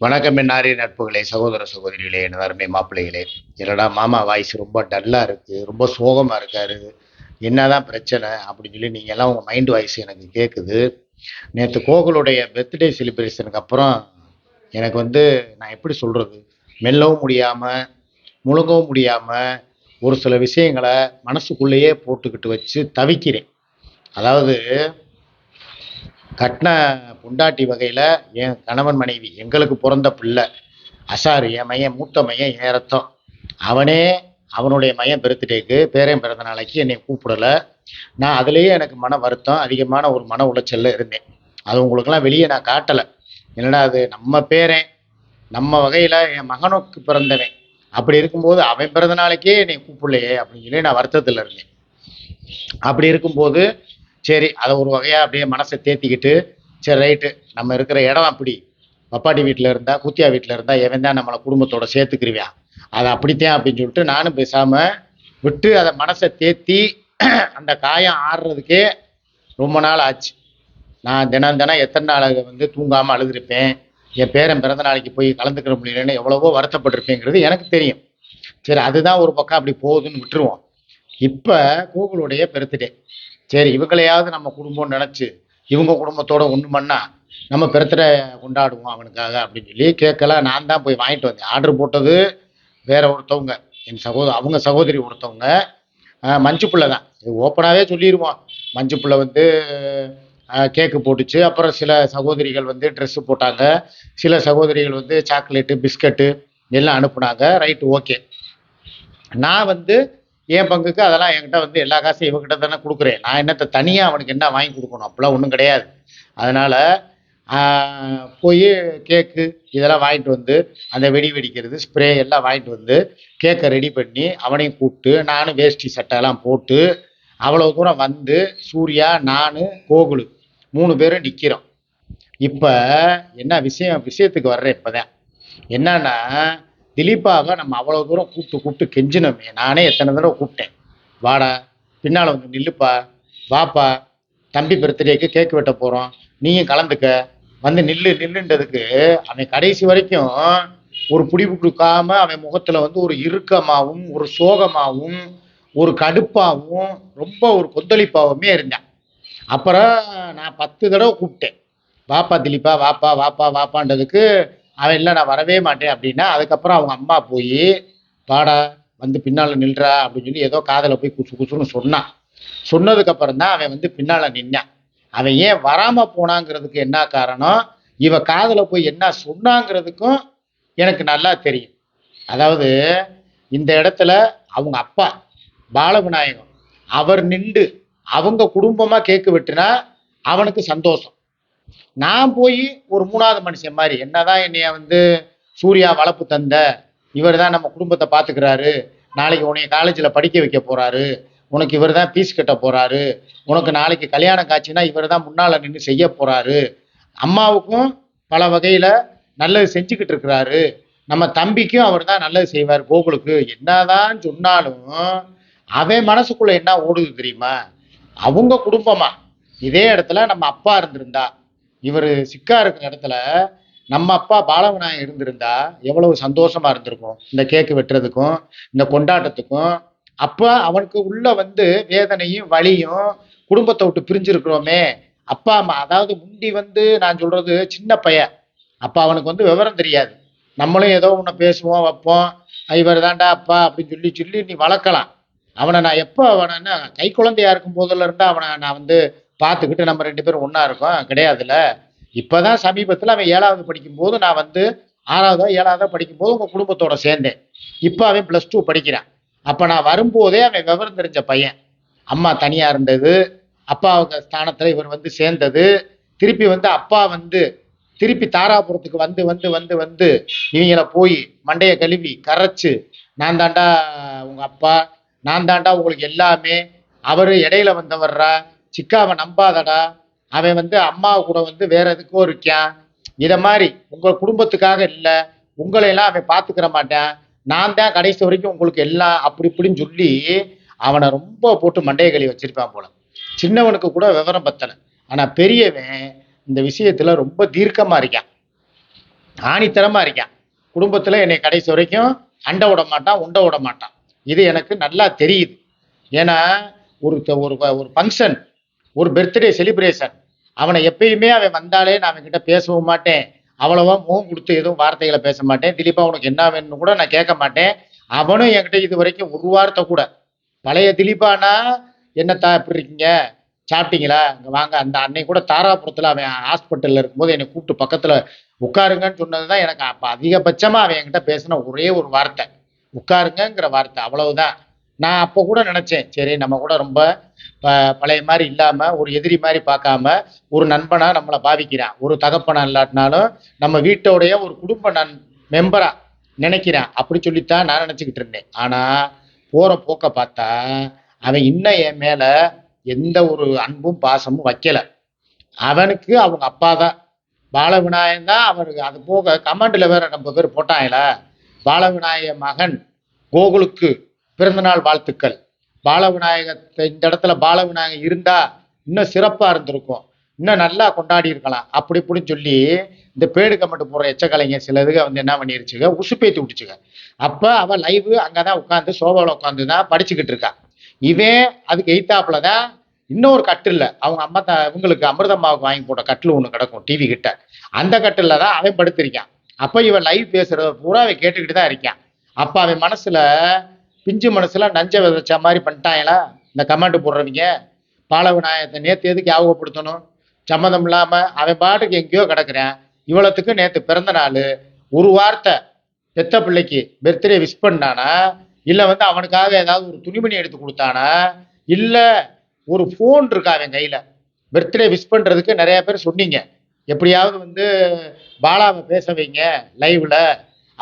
வணக்கம் என்னாரி நட்புகளே சகோதர சகோதரிகளே எனது அருமை மாப்பிள்ளைகளே. என்னடா மாமா வாய்ஸ் ரொம்ப டல்லாக இருக்குது ரொம்ப சோகமாக இருக்காரு. என்னதான் பிரச்சனை அப்படின்னு சொல்லி நீங்கள் எல்லாம் உங்கள் மைண்ட் வாய்ஸ் எனக்கு கேட்குது நேற்று கோகுலுடைய பர்த்டே செலிப்ரேஷனுக்கு அப்புறம் எனக்கு வந்து நான் எப்படி சொல்கிறது மெல்லவும் முடியாமல் முழுங்கவும் முடியாமல் ஒரு சில விஷயங்களை மனசுக்குள்ளேயே போட்டுக்கிட்டு வச்சு தவிக்கிறேன். அதாவது கட்டின பொண்டாட்டி வகையில் என் கணவன் மனைவி எங்களுக்கு பிறந்த பிள்ளை. அசார் என் மையன் மூத்த மையன் என் ரத்தம். அவனே அவனுடைய மையன் பர்த்டேக்கு பேரையும் பிறந்த நாளைக்கு என்னை கூப்பிடலை. நான் அதுலேயே எனக்கு மன வருத்தம் அதிகமான ஒரு மன உளைச்சலில் இருந்தேன். அது உங்களுக்கெல்லாம் வெளியே நான் காட்டலை. என்னடா அது நம்ம பேரன் நம்ம வகையில் என் மகனுக்கு பிறந்தவன். அப்படி இருக்கும்போது அவன் பிறந்த நாளைக்கே என்னை கூப்பிடலையே அப்படின்னு சொல்லி நான் வருத்தத்தில் இருந்தேன். அப்படி இருக்கும்போது சரி அதை ஒரு வகையாக அப்படியே மனசை தேத்திக்கிட்டு சரி ரைட்டு நம்ம இருக்கிற இடம் அப்படி. பப்பாட்டி வீட்டில் இருந்தால் குத்தியா வீட்டில் இருந்தால் எவன் தான் நம்மளை குடும்பத்தோட சேர்த்துக்கிருவியான் அதை அப்படித்தான் அப்படின்னு சொல்லிட்டு நானும் பேசாமல் விட்டு அதை மனசை தேத்தி அந்த காயம் ஆடுறதுக்கே ரொம்ப நாள் ஆச்சு. நான் தினம் தினம் எத்தனை நாள் வந்து தூங்காமல் அழுதுருப்பேன் என் பேரன் பிறந்த நாளைக்கு போய் கலந்துக்கிற முடியலன்னு எவ்வளவோ வருத்தப்பட்டிருப்பேங்கிறது எனக்கு தெரியும். சரி அதுதான் ஒரு பக்கம் அப்படி போகுதுன்னு விட்டுருவோம். இப்போ கூகுளுடைய பெருத்துட்டே சரி இவங்களையாவது நம்ம குடும்பம்னு நினச்சி இவங்க குடும்பத்தோட ஒன்று பண்ணா நம்ம பெருத்தடை கொண்டாடுவோம் அவனுக்காக அப்படின்னு சொல்லி கேட்கலாம் நான் தான் போய் வாங்கிட்டு வந்தேன். ஆர்டர் போட்டது வேற ஒருத்தவங்க என் சகோதர அவங்க சகோதரி ஒருத்தவங்க மஞ்சு பிள்ளை தான். இது ஓப்பனாகவே சொல்லிடுவோம் மஞ்சு பிள்ளை வந்து கேக்கு போட்டுச்சு. அப்புறம் சில சகோதரிகள் வந்து ட்ரெஸ்ஸு போட்டாங்க. சில சகோதரிகள் வந்து சாக்லேட்டு பிஸ்கட்டு எல்லாம் அனுப்புனாங்க. ரைட்டு ஓகே நான் வந்து என் பங்குக்கு அதெல்லாம் என்கிட்ட வந்து எல்லா காசும் இவகிட்ட தானே கொடுக்குறேன். நான் என்னத்தை தனியாக அவனுக்கு என்ன வாங்கி கொடுக்கணும்? அப்படிலாம் ஒன்றும் கிடையாது. அதனால் போய் கேக்கு இதெல்லாம் வாங்கிட்டு வந்து அந்த வெடி வெடிக்கிறது ஸ்ப்ரே எல்லாம் வாங்கிட்டு வந்து கேக்கை ரெடி பண்ணி அவனையும் கூப்பிட்டு நானும் வேஷ்டி சட்டையெல்லாம் போட்டு அவ்வளோ தூரம் வந்து சூர்யா நான் கோகுலு மூணு பேரும் நிற்கிறோம் இப்போ என்ன விஷயம் விஷயத்துக்கு வர்றேன் இப்போ தான் என்னன்னா திலீப்பாவை நம்ம அவ்வளோ தூரம் கூப்பிட்டு கூப்பிட்டு கெஞ்சினோமே. நானே எத்தனை தடவை கூப்பிட்டேன். வாடா பின்னால் வந்து நில்லுப்பா வாப்பா தம்பி பர்த்டேக்கு கேக் வெட்ட போகிறோம் நீயும் கலந்துக்க. வந்து நில்லு நில்லுன்றதுக்கு அவன் கடைசி வரைக்கும் ஒரு பிடிப்பு கொடுக்காம அவன் முகத்தில் வந்து ஒரு இறுக்கமாகவும் ஒரு சோகமாகவும் ஒரு கடுப்பாகவும் ரொம்ப ஒரு கொந்தளிப்பாகவுமே இருந்தான். அப்புறம் நான் பத்து தடவை கூப்பிட்டேன். வாப்பா திலீப்பா வாப்பா வாப்பா வாப்பான்றதுக்கு அவன் இல்லை நான் வரவே மாட்டேன் அப்படின்னா அதுக்கப்புறம் அவங்க அம்மா போய் வாடா வந்து பின்னால் நில்றா அப்படின்னு சொல்லி ஏதோ காதில் போய் குசு குசுன்னு சொன்னான் சொன்னதுக்கப்புறம் தான் அவன் வந்து பின்னால் நின்னான். அவன் ஏன் வராமல் போனாங்கிறதுக்கு என்ன காரணம்? இவ காதில் போய் என்ன சொன்னாங்கிறதுக்கும் எனக்கு நல்லா தெரியும். அதாவது இந்த இடத்துல அவங்க அப்பா பாலவிநாயகம் அவர் நின்று அவங்க குடும்பமாக கேட்க விட்டுனா அவனுக்கு சந்தோஷம். நான் போய் ஒரு மூணாவது மனுஷன் மாதிரி என்னதான் என்னைய வந்து சூர்யா வளர்ப்பு தந்த இவர் தான் நம்ம குடும்பத்தை பார்த்துக்கிறாரு நாளைக்கு உன்னைய காலேஜில் படிக்க வைக்க போறாரு உனக்கு இவர் தான் ஃபீஸ் கட்ட போறாரு உனக்கு நாளைக்கு கல்யாணம் காட்சினா இவர் தான் முன்னால் நின்று செய்ய போறாரு. அம்மாவுக்கும் பல வகையில் நல்லது செஞ்சுக்கிட்டு இருக்கிறாரு. நம்ம தம்பிக்கும் அவர் தான் நல்லது செய்வார் கோகுலுக்கு. என்னதான் சொன்னாலும் அவன் மனசுக்குள்ள என்ன ஓடுது தெரியுமா? அவங்க குடும்பமா. இதே இடத்துல நம்ம அப்பா இருந்திருந்தா இவர் சிக்கா இருக்கிற இடத்துல நம்ம அப்பா பாலவிநாயகம் இருந்திருந்தா எவ்வளவு சந்தோஷமா இருந்திருக்கும். இந்த கேக்கு வெட்டுறதுக்கும் இந்த கொண்டாட்டத்துக்கும். அப்ப அவனுக்கு உள்ள வந்து வேதனையும் வலியும் குடும்பத்தை விட்டு பிரிஞ்சிருக்கிறோமே. அப்பா அம்மா அதாவது முந்தி வந்து நான் சொல்றது சின்ன பையன். அப்போ அவனுக்கு வந்து விவரம் தெரியாது. நம்மளும் ஏதோ ஒன்று பேசுவோம் வைப்போம். இவர் தாண்டா அப்பா அப்படின்னு சொல்லி சொல்லி நீ வளர்க்கலாம். அவனை நான் எப்போ அவனை கை குழந்தையா இருக்கும் போதுல இருந்து அவனை நான் வந்து பார்த்துக்கிட்டு நம்ம ரெண்டு பேரும் ஒன்றா இருக்கோம். கிடையாதுல்ல. இப்போதான் சமீபத்தில் அவன் ஏழாவது படிக்கும்போது நான் வந்து ஆறாவதோ ஏழாவதோ படிக்கும்போது உங்கள் குடும்பத்தோட சேர்ந்தேன். இப்போ அவன் ப்ளஸ் டூ படிக்கிறான். அப்போ நான் வரும்போதே அவன் விவரம் தெரிஞ்ச பையன். அம்மா தனியாக இருந்தது. அப்பா அவங்க ஸ்தானத்தில் இவர் வந்து சேர்ந்தது. திருப்பி வந்து அப்பா வந்து திருப்பி தாராபுரத்துக்கு வந்து வந்து வந்து வந்து இவங்கள போய் மண்டையை கழுவி கரைச்சு நான் தாண்டா உங்கள் அப்பா நான் தாண்டா உங்களுக்கு எல்லாமே அவர் இடையில வந்தவர்றா சிக்காவை நம்பாதடா. அவன் வந்து அம்மா கூட வந்து வேற எதுக்கோ இருக்கான் இதை மாதிரி உங்கள் குடும்பத்துக்காக இல்லை. உங்களையெல்லாம் அவன் பார்த்துக்கிற மாட்டேன். நான் தான் கடைசி வரைக்கும் உங்களுக்கு எல்லாம் அப்படி இப்படின்னு சொல்லி அவனை ரொம்ப போட்டு மண்டையை கழி வச்சிருப்பான் போல. சின்னவனுக்கு கூட விவரம் பத்தலை. ஆனால் பெரியவன் இந்த விஷயத்தில் ரொம்ப தீர்க்கமாக இருக்கான். ஆணித்தரமாக இருக்கான். குடும்பத்தில் என்னை கடைசி வரைக்கும் அண்டை விட மாட்டான் உண்டை விட மாட்டான். இது எனக்கு நல்லா தெரியுது. ஏன்னா ஒரு ஒரு ஒரு ஃபங்க்ஷன் ஒரு பர்த்டே செலிப்ரேஷன் அவனை எப்பயுமே அவன் வந்தாலே நான் அவன்கிட்ட பேசவும் மாட்டேன். அவ்வளவா முகம் கொடுத்து எதுவும் வார்த்தைகளை பேச மாட்டேன். திலீப்பா உனக்கு என்ன வேணும்னு கூட நான் கேட்க மாட்டேன். அவனும் என்கிட்ட இது வரைக்கும் ஒரு வார்த்தை கூட. பழைய திலீப்பானா? என்னத்தா எப்படி இருக்கீங்க? சாப்பிட்டீங்களா? இங்கே வாங்க. அந்த அன்னை கூட தாராபுரத்தில் அவன் ஹாஸ்பிட்டலில் இருக்கும்போது என்னை கூப்பிட்டு பக்கத்தில் உட்காருங்கன்னு சொன்னது தான் எனக்கு அப்போ அதிகபட்சமாக அவன் என்கிட்ட பேசின ஒரே ஒரு வார்த்தை. உட்காருங்கங்கிற வார்த்தை. அவ்வளவுதான். நான் அப்போ கூட நினச்சேன் சரி நம்ம கூட ரொம்ப ப- பழைய மாதிரி இல்லாமல் ஒரு எதிரி மாதிரி பார்க்காம ஒரு நண்பனாக நம்மளை பாவிக்கிறான். ஒரு தகப்பனா இல்லாட்டினாலும் நம்ம வீட்டோடைய ஒரு குடும்ப நன் மெம்பராக நினைக்கிறான். அப்படி சொல்லித்தான் நான் நினச்சிக்கிட்டு இருந்தேன். ஆனால் போகிற போக்கை பார்த்தா அவன் இன்னும் என் மேலே எந்த ஒரு அன்பும் பாசமும் வைக்கலை. அவனுக்கு அவங்க அப்பா தான். பாலவிநாயகன் தான் அவனுக்கு அது போக கமெண்டில் வேற நம்ம பேர் போட்டாங்களா பாலவிநாயக மகன் கோகுலுக்கு பிறந்தநாள் வாழ்த்துக்கள். பாலவிநாயகத்தை இந்த இடத்துல பாலவிநாயகன் இருந்தா இன்னும் சிறப்பாக இருந்திருக்கும். இன்னும் நல்லா கொண்டாடி இருக்கலாம். அப்படி இப்படின்னு சொல்லி இந்த பேடு கமெண்ட் போடுற எச்சக்கலைங்க சிலதுக வந்து என்ன பண்ணிருச்சுங்க? உசுப்பேத்தி விட்டுச்சுங்க. அப்போ அவள் லைவ் அங்கே தான் உட்காந்து சோபாவில் உட்காந்து தான் படிச்சுக்கிட்டு இருக்கா. இவன் அதுக்கு எய்த்தாப்புல தான் இன்னொரு கட்டில் அவங்க அம்மா த இவங்களுக்கு அமிர்தம்மாவுக்கு வாங்கி போட்ட கட்டில் ஒன்று கிடக்கும் டிவி கிட்ட. அந்த கட்டில் தான் அவன் படுத்திருக்கான். அப்போ இவன் லைவ் பேசுறத பூரா அவன் கேட்டுக்கிட்டு தான் இருக்கான். அப்போ அவன் மனசுல பிஞ்சு மனசுல நஞ்ச விதைச்ச மாதிரி பண்ணிட்டாங்களா இந்த கமெண்ட் போடுறவங்க பாலவிநாயகத்தை நேற்று எதுக்கு ஞாபகப்படுத்தணும்? சம்மந்தம் இல்லாமல் அவன் பாட்டுக்கு எங்கேயோ கிடக்குறேன். இவ்வளோத்துக்கு நேற்று பிறந்த நாள். ஒரு வார்த்தை பெத்த பிள்ளைக்கு பர்த்டே விஷ் பண்ணானா? இல்லை வந்து அவனுக்காக ஏதாவது ஒரு துணிமணி எடுத்து கொடுத்தானா? இல்லை ஒரு ஃபோன் இருக்கா அவன் கையில்? பர்த்டே விஷ் பண்ணுறதுக்கு நிறைய பேர் சொன்னீங்க. எப்படியாவது வந்து பாலாவை பேச வைங்க லைவில்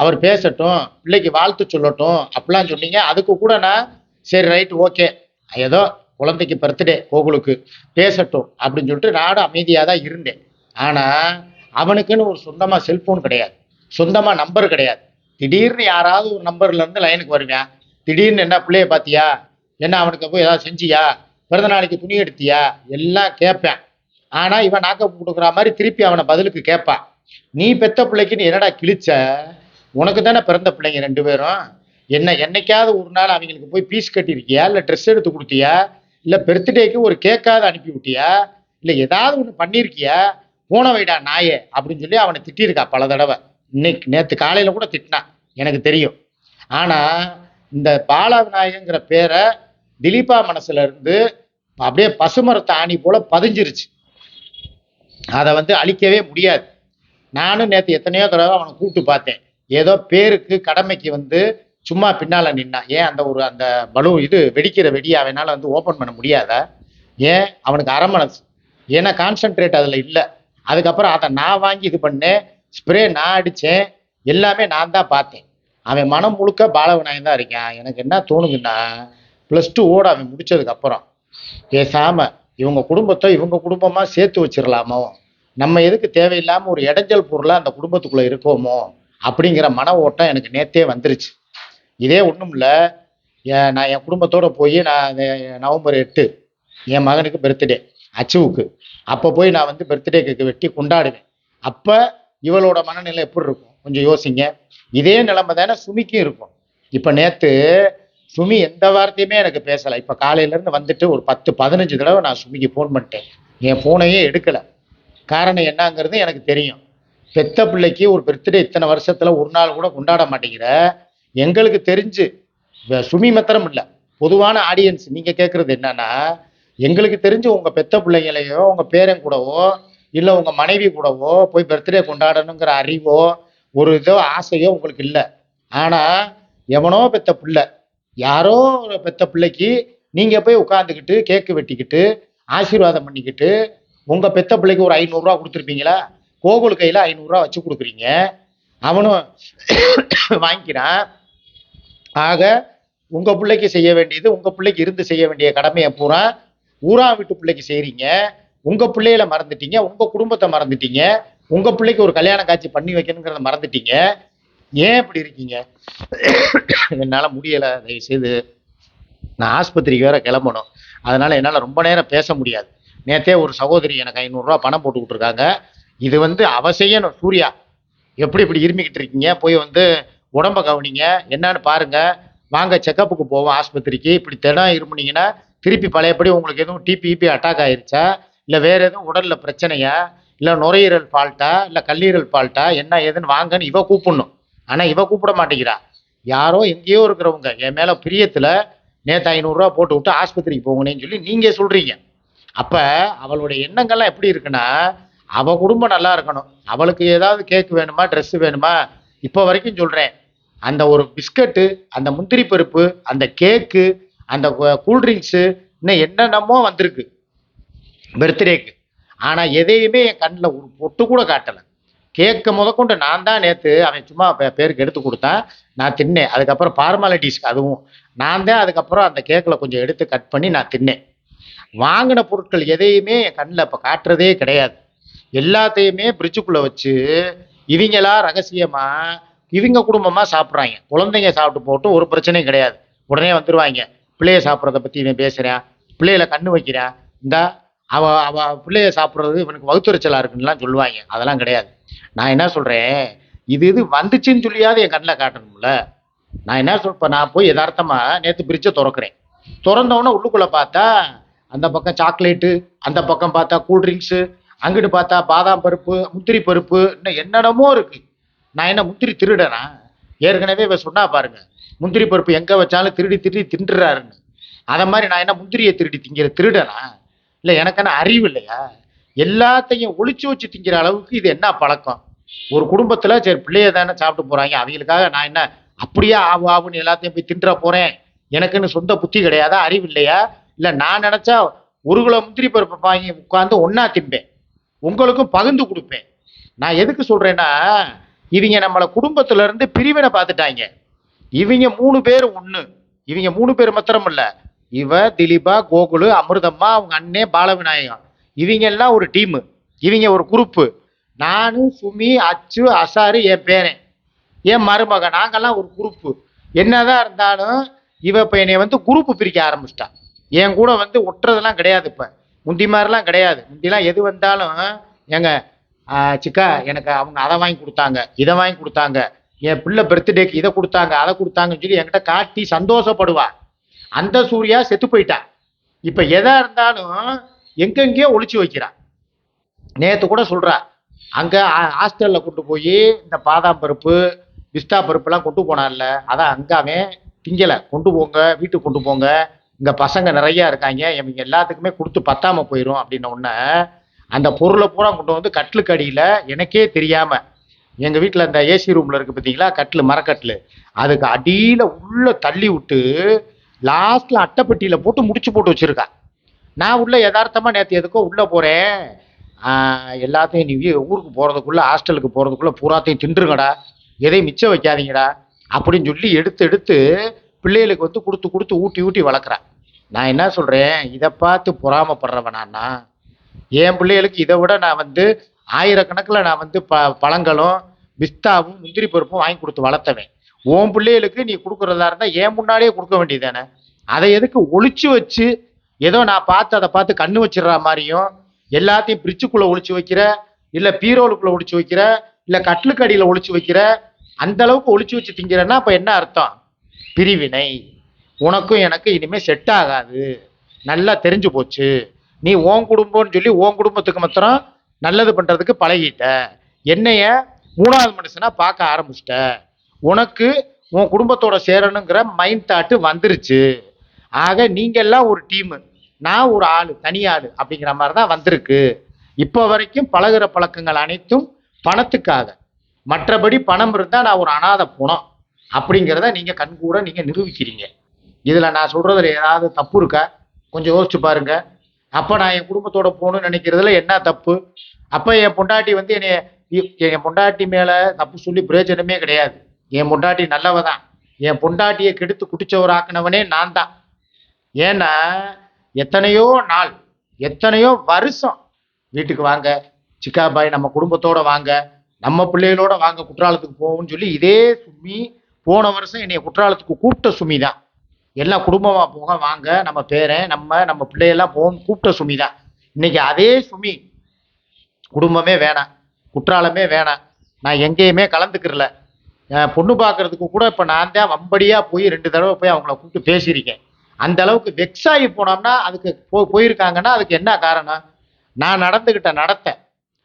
அவர் பேசட்டும் பிள்ளைக்கு வாழ்த்து சொல்லட்டும் அப்படிலாம் சொன்னீங்க. அதுக்கு கூட நான் சரி ரைட் ஓகே ஏதோ குழந்தைக்கு பர்த்டே கோகுலுக்கு பேசட்டும் அப்படின்னு சொல்லிட்டு நானும் அமைதியாக தான் இருந்தேன். ஆனால் அவனுக்குன்னு ஒரு சொந்தமாக செல்ஃபோன் கிடையாது. சொந்தமாக நம்பர் கிடையாது. திடீர்னு யாராவது ஒரு நம்பர்லேருந்து லைனுக்கு வருவேன் திடீர்னு என்ன பிள்ளைய பார்த்தியா என்ன அவனுக்கு போய் ஏதாவது செஞ்சியா? பிறந்த நாளைக்கு துணி எடுத்தியா? எல்லாம் கேட்பேன். ஆனால் இவன் நாக்க கொடுக்குற மாதிரி திருப்பி அவனை பதிலுக்கு கேட்பான். நீ பெத்த பிள்ளைக்கு நீ என்னடா கிழிச்ச? உனக்கு தானே பிறந்த பிள்ளைங்க ரெண்டு பேரும்? என்ன என்னைக்காவது ஒரு நாள் அவங்களுக்கு போய் பீஸ் கட்டியிருக்கியா? இல்லை ட்ரெஸ் எடுத்து கொடுத்தியா? இல்லை பெர்த்டேக்கு ஒரு கேக்காவது அனுப்பி விட்டியா இல்லை ஏதாவது ஒன்று பண்ணியிருக்கியா? போன வைடா நாயே அப்படின்னு சொல்லி அவனை திட்டியிருக்கா பல தடவை. இன்னைக்கு நேற்று காலையில் கூட திட்டினான் எனக்கு தெரியும். ஆனால் இந்த பாலவிநாயகங்கிற பேரை திலீபா மனசுல இருந்து அப்படியே பசுமரத்தை ஆணி போல பதிஞ்சிருச்சு. அதை வந்து அழிக்கவே முடியாது. நானும் நேற்று எத்தனையோ தடவை அவனை கூப்பிட்டு பார்த்தேன். ஏதோ பேருக்கு கடமைக்கு வந்து சும்மா பின்னால் நின்னா. ஏன் அந்த ஒரு அந்த பலூ இது வெடிக்கிற வெடியை அவனால் வந்து ஓப்பன் பண்ண முடியாத? ஏன்? அவனுக்கு அரை மனசு ஏன்னா கான்சென்ட்ரேட் அதில் இல்லை. அதுக்கப்புறம் அதை நான் வாங்கி இது பண்ணேன். ஸ்ப்ரே நான் அடித்தேன். எல்லாமே நான் தான் பார்த்தேன். அவன் மனம் முழுக்க பாலவிநாயகம் தான் இருக்கான். எனக்கு என்ன தோணுதுன்னா ப்ளஸ் டூ ஓட அவன் முடிச்சதுக்கப்புறம் பேசாமல் இவங்க குடும்பத்தை இவங்க குடும்பமாக சேர்த்து வச்சிடலாமோ நம்ம எதுக்கு தேவையில்லாமல் ஒரு இடைஞ்சல் பொருளாக அந்த குடும்பத்துக்குள்ளே இருக்கோமோ? அப்படிங்கிற மன ஓட்டம் எனக்கு நேத்தே வந்துருச்சு. இதே ஒன்றும் இல்லை. நான் என் குடும்பத்தோடு போய் நான் நவம்பர் எட்டு என் மகனுக்கு பர்த்டே அச்சுவுக்கு. அப்போ போய் நான் வந்து பர்த்டே கேக்கு வெட்டி கொண்டாடுவேன். அப்போ இவளோட மனநிலை எப்படி இருக்கும்? கொஞ்சம் யோசிங்க. இதே நிலைமை தானே சுமிக்கும் இருக்கும். இப்போ நேற்று சுமி எந்த வார்த்தையுமே எனக்கு பேசலை. இப்போ காலையிலேருந்து வந்துட்டு ஒரு பத்து பதினஞ்சு தடவை நான் சுமிக்கு ஃபோன் பண்ணிட்டேன். என் ஃபோனையே எடுக்கலை. காரணம் என்னங்கிறது எனக்கு தெரியும். பெத்த பிள்ளைக்கு ஒரு பர்த்டே இத்தனை வருஷத்துல ஒரு நாள் கூட கொண்டாட மாட்டேங்கிற. எங்களுக்கு தெரிஞ்சு சுமி மத்திரம் இல்லை. பொதுவான ஆடியன்ஸ் நீங்க கேட்கறது என்னன்னா எங்களுக்கு தெரிஞ்சு உங்க பெத்த பிள்ளைங்களையோ உங்க பேரன் கூடவோ இல்லை உங்க மனைவி கூடவோ போய் பர்த்டே கொண்டாடணுங்கிற அறிவோ ஒரு இதோ ஆசையோ உங்களுக்கு இல்லை. ஆனா எவனோ பெத்த பிள்ளை யாரோ ஒரு பெத்த பிள்ளைக்கு நீங்க போய் உட்காந்துக்கிட்டு கேக்கு வெட்டிக்கிட்டு ஆசீர்வாதம் பண்ணிக்கிட்டு உங்க பெத்த பிள்ளைக்கு ஒரு ஐநூறுரூவா கொடுத்துருப்பீங்களா? கோகுல் கையில் ஐநூறுரூவா வச்சு கொடுக்குறீங்க. அவனும் வாங்கிக்கிறான். ஆக உங்கள் பிள்ளைக்கு செய்ய வேண்டியது உங்கள் பிள்ளைக்கு இருந்து செய்ய வேண்டிய கடமையை பூரா ஊரா வீட்டு பிள்ளைக்கு செய்கிறீங்க உங்கள் பிள்ளைகளை மறந்துட்டீங்க உங்கள் குடும்பத்தை மறந்துட்டீங்க உங்கள் பிள்ளைக்கு ஒரு கல்யாண காட்சி பண்ணி வைக்கணுங்கிறத மறந்துட்டீங்க. ஏன் இப்படி இருக்கீங்க? என்னால் முடியலை தயவு செய்து நான் ஆஸ்பத்திரிக்கு வேற கிளம்பணும். அதனால் என்னால் ரொம்ப நேரம் பேச முடியாது. நேற்றே ஒரு சகோதரி எனக்கு ஐநூறுரூவா பணம் போட்டு இருக்காங்க. இது வந்து அவசியம் சூர்யா எப்படி இப்படி இருமிக்கிட்டு இருக்கீங்க? போய் வந்து உடம்ப கவனிங்க. என்னன்னு பாருங்க. வாங்க செக்கப்புக்கு போவோம் ஆஸ்பத்திரிக்கு. இப்படி தினம் இருமுனீங்கன்னா திருப்பி பழையபடி உங்களுக்கு எதுவும் டிபிஇபி அட்டாக் ஆயிருச்சா? இல்லை வேற எதுவும் உடல்ல பிரச்சனையா? இல்லை நுரையீரல் ஃபால்ட்டா இல்லை கல்லீரல் ஃபால்ட்டா என்ன ஏதுன்னு வாங்கன்னு இவ கூப்பிடணும். ஆனால் இவ கூப்பிட மாட்டேங்கிறா. யாரோ எங்கேயோ இருக்கிறவங்க என் மேலே பிரியத்தில் நேற்று ஐநூறுரூவா போட்டு விட்டு ஆஸ்பத்திரிக்கு போங்கன்னு சொல்லி நீங்கள் சொல்கிறீங்க அப்போ அவளுடைய எண்ணங்கள்லாம் எப்படி இருக்குன்னா அவ குடும்பம் நல்லா இருக்கணும். அவளுக்கு ஏதாவது கேக் வேணுமா ட்ரெஸ் வேணுமா? இப்போ வரைக்கும் சொல்கிறேன் அந்த ஒரு பிஸ்கட்டு அந்த முந்திரி பருப்பு அந்த கேக்கு அந்த கூல்ட்ரிங்க்ஸு இன்னும் என்னென்னமோ வந்திருக்கு. பர்த்டேக்கு ஆனால் எதையுமே என் கண்ணில் ஒரு பொட்டு கூட காட்டலை. கேக்கை முதற்கொண்டு நான் தான் நேற்று அவன் சும்மா பேருக்கு எடுத்து கொடுத்தான். நான் தின்னேன். அதுக்கப்புறம் ஃபார்மாலிட்டிஸ்க்கு அதுவும். நான் தான் அதுக்கப்புறம் அந்த கேக்கில் கொஞ்சம் எடுத்து கட் பண்ணி நான் தின்னேன். வாங்கின பொருட்கள் எதையுமே என் கண்ணில் இப்போ காட்டுறதே கிடையாது. எல்லாத்தையுமே ஃப்ரிட்ஜுக்குள்ளே வச்சு இவங்களா ரகசியமாக இவங்க குடும்பமாக சாப்பிட்றாங்க. குழந்தைங்க சாப்பிட்டு போட்டு ஒரு பிரச்சனையும் கிடையாது. உடனே வந்துருவாங்க. பிள்ளைய சாப்பிட்றத பற்றி இவன் பேசுகிறான் பிள்ளையில கண்ணு வைக்கிறேன் இந்த அவ அவ பிள்ளைய சாப்பிட்றது இவனுக்கு வகுத்துரைச்சலாக இருக்குன்னுலாம் சொல்லுவாங்க. அதெல்லாம் கிடையாது. நான் என்ன சொல்கிறேன் இது இது வந்துச்சுன்னு சொல்லியாவது என் கண்ணில் காட்டணும்ல. நான் என்ன சொல் நான் போய் யதார்த்தமாக நேற்று பிரிட்ஜை திறக்கிறேன். திறந்தவொடனே உள்ளுக்குள்ளே பார்த்தா அந்த பக்கம் சாக்லேட்டு அந்த பக்கம் பார்த்தா கூல்ட்ரிங்க்ஸு அங்கிட்டு பார்த்தா பாதாம் பருப்பு முந்திரி பருப்பு இன்னும் என்னென்னமோ இருக்கு. நான் என்ன முந்திரி திருடனா? ஏற்கனவே இவ சொன்னா பாருங்க முந்திரி பருப்பு எங்க வச்சாலும் திருடி திருடி தின்றுறாருன்னு அதை மாதிரி நான் என்ன முந்திரியை திருடி திங்கிற திருடனா? இல்லை எனக்கு என்ன அறிவு இல்லையா? எல்லாத்தையும் ஒழிச்சு வச்சு திங்கிற அளவுக்கு இது என்ன பழக்கம்? ஒரு குடும்பத்தில் சரி பிள்ளைய தானே சாப்பிட்டு போறாங்க அவங்களுக்காக நான் என்ன அப்படியே ஆவு ஆவுன்னு எல்லாத்தையும் போய் தின்ற போறேன்? எனக்குன்னு சொந்த புத்தி கிடையாதா? அறிவு இல்லையா? இல்லை நான் நினச்சா ஒரு கிலோ முந்திரி பருப்பு வாங்கி உட்காந்து ஒன்றா திம்பேன் உங்களுக்கும் பகிர்ந்து கொடுப்பேன். நான் எதுக்கு சொல்கிறேன்னா இவங்க நம்மளை குடும்பத்திலேருந்து பிரிவினை பார்த்துட்டாங்க. இவங்க மூணு பேர் ஒன்று இவங்க மூணு பேர் மாத்திரம் இல்லை இவ திலீபா கோகுலு அமிர்தம்மா அவங்க அண்ணே பாலவிநாயகம். இவங்க எல்லாம் ஒரு டீமு இவங்க ஒரு குரூப்பு நான் சுமி அச்சு அசாரு என் பேரன். என் மருமகன். நாங்கெல்லாம் ஒரு குரூப்பு என்னதான் இருந்தாலும் இவ இப்போ என்னை வந்து குரூப்பு பிரிக்க ஆரம்பிச்சிட்டான் என் கூட வந்து ஒட்டுறதெல்லாம் கிடையாது இப்போ. முந்தி மாதிரிலாம் கிடையாது. முந்திலாம் எது வந்தாலும் ஏங்க சிக்கா எனக்கு அவங்க அதை வாங்கி கொடுத்தாங்க இதை வாங்கி கொடுத்தாங்க என் பிள்ளை பர்த்டேக்கு இதை கொடுத்தாங்க அதை கொடுத்தாங்கன்னு சொல்லி என்கிட்ட காட்டி சந்தோஷப்படுவா. அந்த சூர்யா செத்து போயிட்டா. இப்போ எதா இருந்தாலும் எங்கெங்கேயோ ஒழிச்சு வைக்கிறா. நேற்று கூட சொல்றா அங்கே ஹாஸ்டலில் கொண்டு போய் இந்த பாதாம் பருப்பு பிஸ்தா பருப்புலாம் கொண்டு போனான்ல அதான் அங்கே அவன் திங்கலை கொண்டு போங்க வீட்டுக்கு கொண்டு போங்க இங்கே பசங்க நிறையா இருக்காங்க. இவங்க எல்லாத்துக்குமே கொடுத்து பத்தாம போயிடும் அப்படின்ன உடனே அந்த பொருளை பூரா கொண்டு வந்து கட்டிலுக்கு அடியில் எனக்கே தெரியாமல் எங்கள் வீட்டில் அந்த ஏசி ரூமில் இருக்குது பார்த்தீங்களா கட்டில் மரக்கட்டில். அதுக்கு அடியில் உள்ள தள்ளி விட்டு லாஸ்ட்டில் அட்டைப்பெட்டியில் போட்டு முடிச்சு போட்டு வச்சிருக்கா. நான் உள்ள யதார்த்தமாக நேற்று எதுக்கோ உள்ளே போகிறேன் எல்லாத்தையும் நீ ஊருக்கு போகிறதுக்குள்ளே ஹாஸ்டலுக்கு போகிறதுக்குள்ளே பூராத்தையும் தின்றுங்கடா. எதையும் மிச்சம் வைக்காதீங்கடா. அப்படின்னு சொல்லி எடுத்து எடுத்து பிள்ளைகளுக்கு வந்து கொடுத்து கொடுத்து ஊட்டி ஊட்டி வளர்க்குறேன் நான் என்ன சொல்கிறேன் இதை பார்த்து பொறாமப்படுறவனான்னா என் பிள்ளைகளுக்கு இதை விட நான் வந்து ஆயிரக்கணக்கில் நான் வந்து ப பழங்களும் பிஸ்தாவும் முந்திரி பருப்பும் வாங்கி கொடுத்து வளர்த்தவேன். உன் பிள்ளைகளுக்கு நீ கொடுக்குறதா இருந்தால் ஏன் முன்னாடியே கொடுக்க வேண்டியதானே அதை எதுக்கு ஒழிச்சு வச்சு ஏதோ நான் பார்த்து அதை பார்த்து கண்ணு வச்சிடுற மாதிரியும் எல்லாத்தையும் பிரிட்ஜுக்குள்ளே ஒழிச்சு வைக்கிற இல்லை பீரோலுக்குள்ளே ஒழிச்சு வைக்கிற இல்லை கட்டிலுக்கு அடியில் வைக்கிற அந்த அளவுக்கு ஒழிச்சு வச்சு திங்கிறன்னா அப்போ என்ன அர்த்தம்? பிரிவினை. உனக்கும் எனக்கு இனிமேல் செட் ஆகாது. நல்லா தெரிஞ்சு போச்சு. நீ ஓன் குடும்பம்னு சொல்லி உன் குடும்பத்துக்கு மாத்திரம் நல்லது பண்ணுறதுக்கு பழகிட்ட. என்னைய மூணாவது மனுஷனாக பார்க்க ஆரம்பிச்சிட்ட. உனக்கு உன் குடும்பத்தோட சேரணுங்கிற மைண்ட் தாட்டு வந்துருச்சு. ஆக நீங்கள்லாம் ஒரு டீமு நான் ஒரு ஆள் தனி ஆள் அப்படிங்கிற மாதிரி தான் வந்திருக்கு. இப்போ வரைக்கும் பழகுற பழக்கங்கள் அனைத்தும் பணத்துக்காக. மற்றபடி பணம் இருந்தால் நான் ஒரு அனாதை போனோம் அப்படிங்கிறத நீங்க கண்கூட நீங்க நிரூபிக்கிறீங்க. இதுல நான் சொல்றதுல ஏதாவது தப்பு இருக்கா? கொஞ்சம் யோசிச்சு பாருங்க. அப்ப நான் என் குடும்பத்தோட போகணும்னு நினைக்கிறதுல என்ன தப்பு? அப்ப என் பொண்டாட்டி வந்து என்னைய என் பொண்டாட்டி மேல தப்பு சொல்லி பிரயோஜனமே கிடையாது. என் பொண்டாட்டி நல்லவ தான் என் பொண்டாட்டியை கெடுத்து குடிச்சவராக்குனவனே நான் தான். ஏன்னா எத்தனையோ நாள் எத்தனையோ வருஷம் வீட்டுக்கு வாங்க சிக்கா பாய் நம்ம குடும்பத்தோட வாங்க நம்ம பிள்ளைகளோட வாங்க குற்றாலத்துக்கு போவோம்னு சொல்லி இதே சும்மி போன வருஷம் என்னை குற்றாலத்துக்கு கூப்பிட்ட சுமி தான் எல்லாம் குடும்பமாக போக வாங்க நம்ம பேரன் நம்ம நம்ம பிள்ளையெல்லாம் போகும் கூப்பிட்ட சுமி தான் இன்னைக்கு அதே சுமி. குடும்பமே வேணாம். குற்றாலமே வேணாம். நான் எங்கேயுமே கலந்துக்கிறல. பொண்ணு பார்க்கறதுக்கு கூட இப்போ நான் தான் வம்படியாக போய் ரெண்டு தடவை போய் அவங்கள கூப்பிட்டு பேசியிருக்கேன். அந்த அளவுக்கு வெக்ஸ் ஆகி போனோம்னா அதுக்கு போ போயிருக்காங்கன்னா அதுக்கு என்ன காரணம்? நான் நடந்துக்கிட்ட நடத்தை.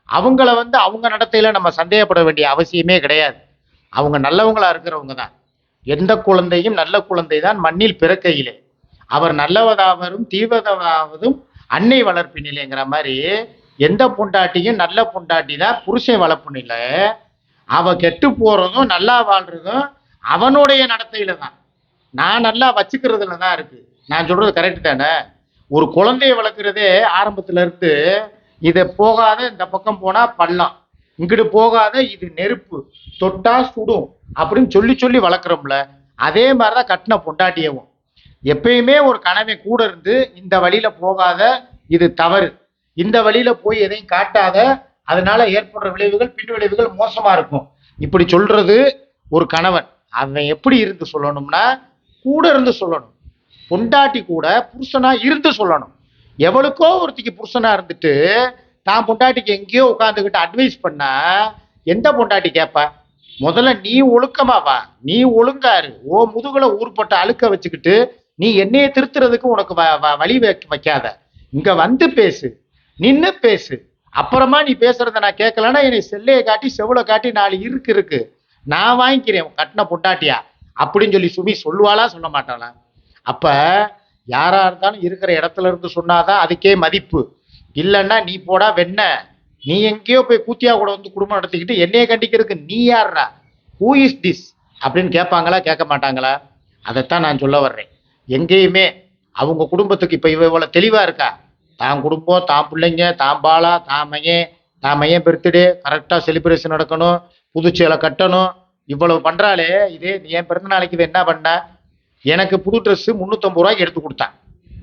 அவங்கள வந்து அவங்க நடத்தையில் நம்ம சந்தேகப்பட வேண்டிய அவசியமே கிடையாது. அவங்க நல்லவங்களாக இருக்கிறவங்க தான். எந்த குழந்தையும் நல்ல குழந்தை தான் மண்ணில் பிறக்கையிலே. அவர் நல்லவதாவதும் தீவிரதாவதும் அன்னை வளர்ப்பினிலேங்கிற மாதிரி எந்த பொண்டாட்டியும் நல்ல பொண்டாட்டி தான் புருஷன் வளர்ப்புனில அவ கெட்டு போகிறதும் நல்லா வாழ்கிறதும் அவனுடைய நடத்தையில தான். நான் நல்லா வச்சுக்கிறதுல தான் இருக்கு. நான் சொல்றது கரெக்ட் தானே? ஒரு குழந்தைய வளர்க்குறதே ஆரம்பத்துல இருந்து இதை போகாத இந்த பக்கம் போனால் பள்ளம் இங்கிட்டு போகாத இது நெருப்பு. தொட்டா சுடும். அப்படின்னு சொல்லி சொல்லி வளர்க்குறோம்ல அதே மாதிரிதான் கட்டின பொண்டாட்டியவும். எப்பயுமே ஒரு கணவன் கூட இருந்து இந்த வழியில போகாத இது தவறு. இந்த வழியில போய் எதையும் காட்டாத அதனால ஏற்படுற விளைவுகள் பின் விளைவுகள் மோசமா இருக்கும். இப்படி சொல்றது ஒரு கணவன். அவன் எப்படி இருந்து சொல்லணும்னா கூட இருந்து சொல்லணும். பொண்டாட்டி கூட புருஷனா இருந்து சொல்லணும். எவளுக்கோ ஒருத்திக்கு புருஷனா இருந்துட்டு தான் பொண்டாட்டிக்கு எங்கேயோ உட்காந்துக்கிட்டு அட்வைஸ் பண்ணா எந்த பொண்டாட்டி கேட்பா முதல்ல நீ ஒழுக்கமா வா. நீ ஒழுங்காரு. ஓ முதுகுல ஊர்பட்ட அழுக்க வச்சுக்கிட்டு நீ என்னைய திருத்துறதுக்கு உனக்கு வ- வ- வழி வைக்காத. இங்க வந்து பேசு. நின்னு பேசு. அப்புறமா நீ பேசுறத நான் கேட்கலன்னா என்னை செல்லையை காட்டி செவ்வளை காட்டி நாலு இருக்கு இருக்கு. நான் வாங்கிக்கிறேன் கட்டின பொண்டாட்டியா? அப்படின்னு சொல்லி சுமி சொல்லுவாளா சொல்ல மாட்டாளா? அப்ப யாரா இருந்தாலும் இருக்கிற இடத்துல இருந்து சொன்னாதான் அதுக்கே மதிப்பு. இல்லைன்னா நீ போடா வெண்ண. நீ எங்கேயோ போய் கூத்தியா கூட வந்து குடும்பம் நடத்திக்கிட்டு என்னைய கண்டிக்கிறதுக்கு நீ யார்ரா ஹூ இஸ் திஸ் அப்படின்னு கேட்பாங்களா கேட்க மாட்டாங்களா? அதைத்தான் நான் சொல்ல வர்றேன். எங்கேயுமே அவங்க குடும்பத்துக்கு இப்போ இவ இவ்வளோ தெளிவாக இருக்கா? தான் குடும்பம் தான் பிள்ளைங்க தான் பாலா தான் மையன் தான் மையன் பர்த்டே கரெக்டாக செலிப்ரேஷன் நடக்கணும் புதுச்சேலை கட்டணும். இவ்வளவு பண்ணுறாளே இதே என் பிறந்த நாளைக்கு என்ன பண்ண? எனக்கு புது ட்ரெஸ்ஸு முந்நூற்றம்பது ரூபாய்க்கு எடுத்து கொடுத்தான்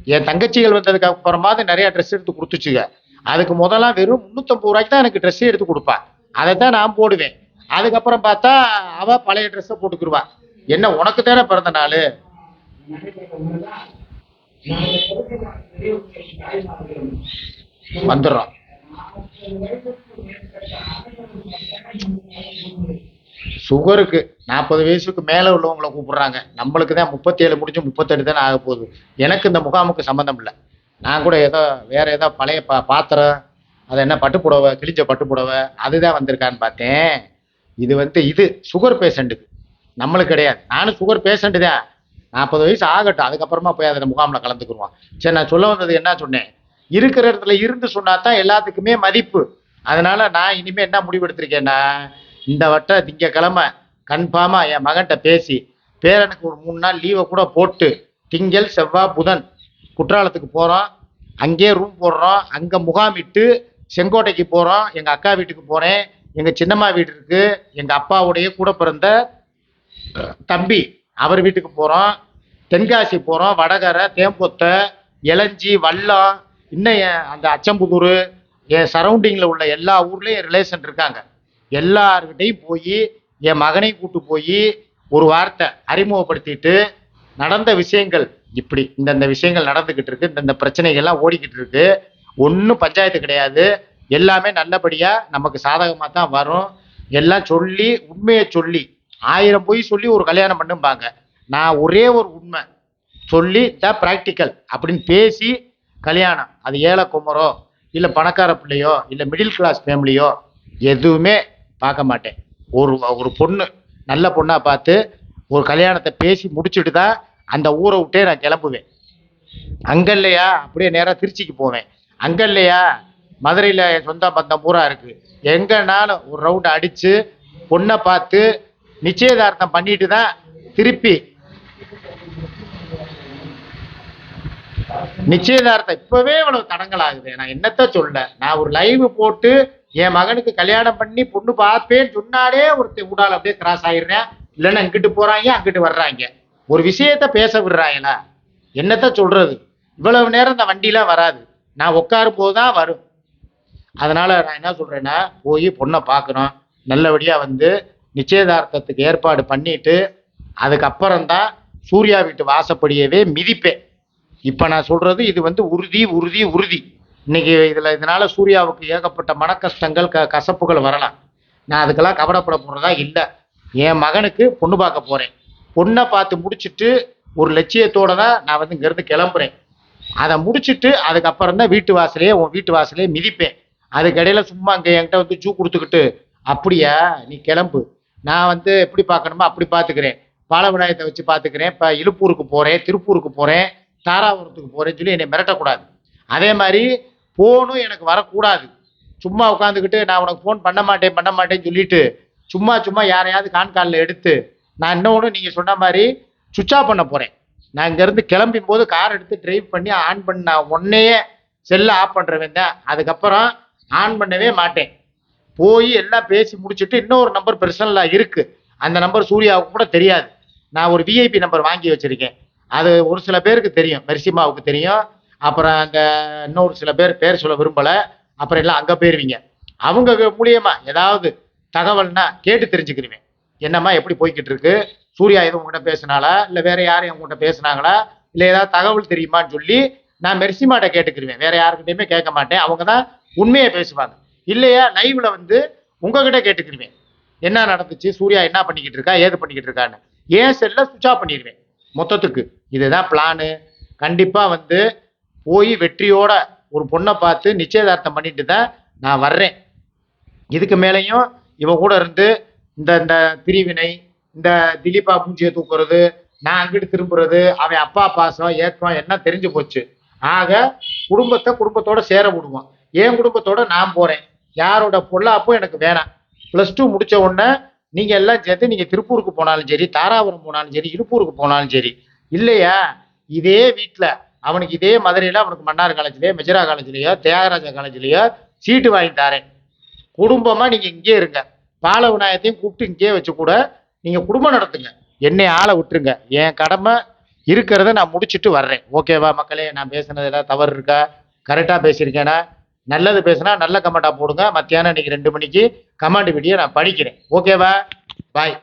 என் தங்கச்சிகள் வந்ததுக்கு அப்புறமா நிறைய ட்ரெஸ் எடுத்து கொடுத்துச்சுங்க. அதுக்கு முதலாம் வெறும் முந்நூற்றம்பது ரூபாய்க்கு தான் எனக்கு ட்ரெஸ்ஸே எடுத்து கொடுப்பா. அதை தான் நான் போடுவேன். அதுக்கப்புறம் பார்த்தா அவ பழைய ட்ரெஸ்ஸை போட்டுக்கிருவா. என்ன உனக்கு தானே பிறந்த நாள்? வந்துடுறோம். சுகருக்கு நாற்பது வயசுக்கு மேலே உள்ளவங்களை கூப்பிட்றாங்க. நம்மளுக்கு தான் முப்பத்தேழு முடிஞ்சு முப்பத்தெட்டு தானே ஆக போகுது. எனக்கு இந்த முகாமுக்கு சம்மந்தம் இல்லை. நான் கூட ஏதோ வேற ஏதோ பழைய பா பாத்திரம் அது என்ன பட்டுப்புடவை கிழிச்ச பட்டுப்புடவை அதுதான் வந்திருக்கான்னு பார்த்தேன். இது வந்து இது சுகர் பேஷண்ட்டுக்கு நம்மளுக்கு கிடையாது. நானும் சுகர் பேஷண்ட்டு தான். நாற்பது வயசு ஆகட்டும். அதுக்கப்புறமா போய் அதில் முகாமில் கலந்துக்குருவோம். சரி நான் சொல்ல வந்தது என்ன சொன்னேன்? இருக்கிற இடத்துல இருந்து சொன்னா தான் எல்லாத்துக்குமே மதிப்பு. அதனால நான் இனிமேல் என்ன முடிவெடுத்திருக்கேன்னா இந்த வட்டம் திங்கக்கிழமை கன்ஃபார்மாக என் மகன்கிட்ட பேசி பேரனுக்கு ஒரு மூணு நாள் லீவை கூட போட்டு திங்கள் செவ்வாய் புதன் குற்றாலத்துக்கு போகிறோம் அங்கேயே ரூம் போடுறோம். அங்கே முகாமிட்டு செங்கோட்டைக்கு போகிறோம் எங்கள் அக்கா வீட்டுக்கு போகிறேன் எங்கள் சின்னம்மா வீடு இருக்குது எங்கள் அப்பாவுடைய கூட பிறந்த தம்பி அவர் வீட்டுக்கு போகிறோம் தென்காசி போகிறோம் வடகரை தேம்பொத்தை இளஞ்சி வல்லம் இன்னும் என் அந்த அச்சம்புதூர் என் சரௌண்டிங்கில் உள்ள எல்லா ஊர்லேயும் ரிலேஷன் இருக்காங்க. எல்லார்கிட்டையும் போய் என் மகனை கூட்டு போய் ஒரு வார்த்தை அறிமுகப்படுத்திட்டு நடந்த விஷயங்கள் இப்படி இந்தந்த விஷயங்கள் நடந்துக்கிட்டு இருக்கு இந்தந்த பிரச்சனைகள்லாம் ஓடிக்கிட்டு இருக்கு. ஒன்றும் பஞ்சாயத்து கிடையாது. எல்லாமே நல்லபடியாக நமக்கு சாதகமாக தான் வரும். எல்லாம் சொல்லி உண்மையை சொல்லி ஆயிரம் பொய் சொல்லி ஒரு கல்யாணம் பண்ணும்பாங்க. நான் ஒரே ஒரு உண்மை. சொல்லி த ப்ராக்டிக்கல் அப்படின்னு பேசி கல்யாணம். அது ஏழை குமரோ இல்லை பணக்கார பிள்ளையோ இல்லை மிடில் கிளாஸ் ஃபேமிலியோ எதுவுமே பார்க்க மாட்டேன். ஒரு ஒரு பொண்ணு நல்ல பொண்ணாக பார்த்து ஒரு கல்யாணத்தை பேசி முடிச்சுட்டு தான் அந்த ஊரை விட்டே நான் கிளம்புவேன். அங்கே இல்லையா அப்படியே நேராக திருச்சிக்கு போவேன். அங்கே இல்லையா மதுரையில் என் சொந்த பந்தம் பூரா இருக்குது எங்கேனாலும் ஒரு ரவுண்டு அடித்து பொண்ணை பார்த்து நிச்சயதார்த்தம் பண்ணிட்டு தான் திருப்பி. நிச்சயதார்த்தம் இப்பவே இவ்வளவு தடங்கள் ஆகுது நான் என்னத்த சொல்ல? நான் ஒரு லைவ் போட்டு என் மகனுக்கு கல்யாணம் பண்ணி பொண்ணு பார்ப்பேன்னு சொன்னாலே ஒருத்தர் உடால அப்படியே கிராஸ் ஆயிடுறேன். இல்லைன்னா இங்கிட்டு போறாங்க அங்கிட்டு வர்றாங்க. ஒரு விஷயத்த பேச விடுறாங்களா. என்னத்த சொல்றது? இவ்வளவு நேரம் இந்த வண்டிலாம் வராது. நான் உட்காரும் போது தான் வரும். அதனால நான் என்ன சொல்றேன்னா போய் பொண்ணை பார்க்கணும். நல்லபடியா வந்து நிச்சயதார்த்தத்துக்கு ஏற்பாடு பண்ணிட்டு அதுக்கப்புறம் தான் சூர்யா வீட்டு வாசப்படியவே மிதிப்பேன். இப்போ நான் சொல்றது இது வந்து உறுதி உறுதி உறுதி. இன்னைக்கு இதில் இதனால சூர்யாவுக்கு ஏகப்பட்ட மன கஷ்டங்கள் க கசப்புகள் வரலாம். நான் அதுக்கெல்லாம் கவலைப்பட போகிறதா இல்லை. என் மகனுக்கு பொண்ணு பார்க்க போகிறேன் பொண்ணை பார்த்து முடிச்சிட்டு ஒரு லட்சியத்தோட தான் நான் வந்து இங்கேருந்து கிளம்புறேன். அதை முடிச்சுட்டு அதுக்கப்புறம் தான் வீட்டு வாசலையே உன் வீட்டு வாசலையே மிதிப்பேன். அதுக்கடையில் சும்மா அங்கே என்கிட்ட வந்து ஜூ கொடுத்துக்கிட்டு அப்படியா நீ கிளம்பு. நான் வந்து எப்படி பார்க்கணுமோ அப்படி பார்த்துக்கிறேன். பாலவிநாயகத்தை வச்சு பார்த்துக்கிறேன். இப்போ இழுப்பூருக்கு போகிறேன் திருப்பூருக்கு போகிறேன் தாராபுரத்துக்கு போகிறேன்னு சொல்லி என்னை மிரட்டக்கூடாது. அதே மாதிரி ஃபோனும் எனக்கு வரக்கூடாது. சும்மா உட்காந்துக்கிட்டு நான் உனக்கு ஃபோன் பண்ண மாட்டேன் பண்ண மாட்டேன்னு சொல்லிட்டு சும்மா சும்மா யாரையாவது கான்காலில் எடுத்து நான் இன்னொன்று நீங்கள் சொன்ன மாதிரி சுவிட்ச் ஆஃப் பண்ண போகிறேன் நான் இங்கேருந்து கிளம்பும் போது கார் எடுத்து டிரைவ் பண்ணி ஆன் பண்ண உடனேயே செல்லை ஆஃப் பண்ணுறவன் தான் அதுக்கப்புறம் ஆன் பண்ணவே மாட்டேன். போய் எல்லாம் பேசி முடிச்சுட்டு இன்னொரு நம்பர் பர்சனலாக இருக்குது அந்த நம்பர் சூர்யாவுக்கு கூட தெரியாது. நான் ஒரு விஐபி நம்பர் வாங்கி வச்சுருக்கேன். அது ஒரு சில பேருக்கு தெரியும். மெர்சிமாவுக்கு தெரியும். அப்புறம் அங்கே இன்னொரு சில பேர் பேர் சொல்ல விரும்பலை. அப்புறம் எல்லாம் அங்கே போயிருவீங்க. அவங்க மூலியமா ஏதாவது தகவல்னா கேட்டு தெரிஞ்சுக்கிருவேன் என்னம்மா எப்படி போய்கிட்டு இருக்கு? சூர்யா எதுவும் உங்ககிட்ட பேசினாலா இல்லை வேற யாரும் உங்ககிட்ட பேசுனாங்களா? இல்லை ஏதாவது தகவல் தெரியுமான்னு சொல்லி நான் மெர்சிமாட்ட கேட்டுக்கிருவேன். வேற யாருக்கிட்டையுமே கேட்க மாட்டேன். அவங்க தான் உண்மையை பேசுவாங்க. இல்லையா? லைவ்ல வந்து உங்ககிட்ட கேட்டுக்கிருவேன். என்ன நடந்துச்சு? சூர்யா என்ன பண்ணிக்கிட்டு இருக்கா? ஏது பண்ணிக்கிட்டு இருக்கான்னு. ஏன் செல்ல சுவிச் ஆஃப் பண்ணிடுவேன் மொத்தத்துக்கு. இதுதான் பிளானு கண்டிப்பாக வந்து போய் வெற்றியோட ஒரு பொண்ணை பார்த்து நிச்சயதார்த்தம் பண்ணிட்டு தான் நான் வர்றேன். இதுக்கு மேலேயும் இவ கூட இருந்து இந்த இந்த பிரிவினை இந்த திலீபா பூஞ்சியை தூக்குறது நான் அங்கிட்டு திரும்புறது அவன் அப்பா பாசம் ஏற்றம் என்ன தெரிஞ்சு போச்சு. ஆக குடும்பத்தை குடும்பத்தோட சேர விடுவான் என் குடும்பத்தோட நான் போறேன். யாரோட பொல்லாப்பும் எனக்கு வேணாம். ப்ளஸ் டூ முடிச்ச உடனே நீங்க எல்லாம் சேர்த்து நீங்க திருப்பூருக்கு போனாலும் சரி தாராபுரம் போனாலும் சரி இருப்பூருக்கு போனாலும் சரி இல்லையா? இதே வீட்டில் அவனுக்கு இதே மதுரையில் அவனுக்கு மன்னார் காலேஜ்லேயோ மெஜரா காலேஜ்லேயோ தியாகராஜா காலேஜ்லேயோ சீட்டு வாங்கி தரேன். குடும்பமாக நீங்கள் இங்கே இருங்க. பால விநாயகத்தையும் கூப்பிட்டு இங்கேயே வச்சு கூட நீங்கள் குடும்பம் நடத்துங்க. என்னை ஆளை விட்டுருங்க. என் கடமை இருக்கிறத நான் முடிச்சிட்டு வர்றேன். ஓகேவா மக்களே? நான் பேசுனது ஏதாவது தவறு இருக்கா? கரெக்டாக பேசியிருக்கேனா? நல்லது பேசுனா நல்ல கமெண்ட்டாக போடுங்க. மத்தியானம் இன்னைக்கு ரெண்டு மணிக்கு கமெண்ட் வீடியோ நான் படிக்கிறேன். ஓகேவா பாய்